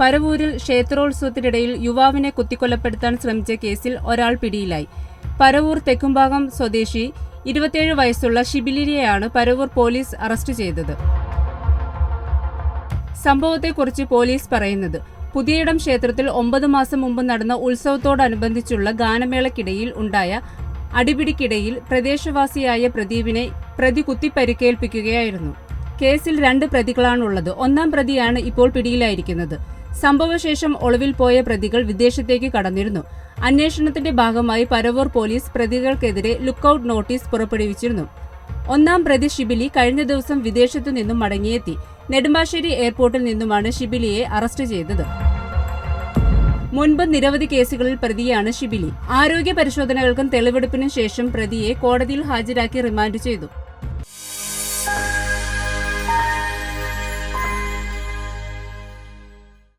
പരവൂരിൽ ക്ഷേത്രോത്സവത്തിനിടയിൽ യുവാവിനെ കുത്തിക്കൊലപ്പെടുത്താൻ ശ്രമിച്ച കേസിൽ ഒരാൾ പിടിയിലായി. പരവൂർ തെക്കുംഭാഗം സ്വദേശി ഇരുപത്തിയേഴ് വയസ്സുള്ള ഷിബിലിനെയാണ് പരവൂർ പോലീസ് അറസ്റ്റ് ചെയ്തത്. സംഭവത്തെക്കുറിച്ച് പോലീസ് പറയുന്നത് പുതിയയിടം ക്ഷേത്രത്തിൽ ഒമ്പത് മാസം മുമ്പ് നടന്ന ഉത്സവത്തോടനുബന്ധിച്ചുള്ള ഗാനമേളക്കിടയിൽ ഉണ്ടായ അടിപിടിക്കിടയിൽ പ്രദേശവാസിയായ പ്രദീപിനെ പ്രതി കുത്തിപ്പരിക്കേൽപ്പിക്കുകയായിരുന്നു. കേസിൽ രണ്ട് പ്രതികളാണുള്ളത്. ഒന്നാം പ്രതിയാണ് ഇപ്പോൾ പിടിയിലായിരിക്കുന്നത്. സംഭവശേഷം ഒളിവിൽ പോയ പ്രതികൾ വിദേശത്തേക്ക് കടന്നിരുന്നു. അന്വേഷണത്തിന്റെ ഭാഗമായി പരവൂർ പോലീസ് പ്രതികൾക്കെതിരെ ലുക്കൌട്ട് നോട്ടീസ് പുറപ്പെടുവിച്ചിരുന്നു. ഒന്നാം പ്രതി ഷിബിലി കഴിഞ്ഞ ദിവസം വിദേശത്തു നിന്നും മടങ്ങിയെത്തി. നെടുമ്പാശ്ശേരി എയർപോർട്ടിൽ നിന്നുമാണ് ഷിബിലിയെ അറസ്റ്റ് ചെയ്തത്. മുൻപ് നിരവധി കേസുകളിൽ പ്രതിയാണ് ഷിബിലി ആരോഗ്യ പരിശോധനകൾക്കും തെളിവെടുപ്പിനും ശേഷം പ്രതിയെ കോടതിയിൽ ഹാജരാക്കി റിമാൻഡ് ചെയ്തു.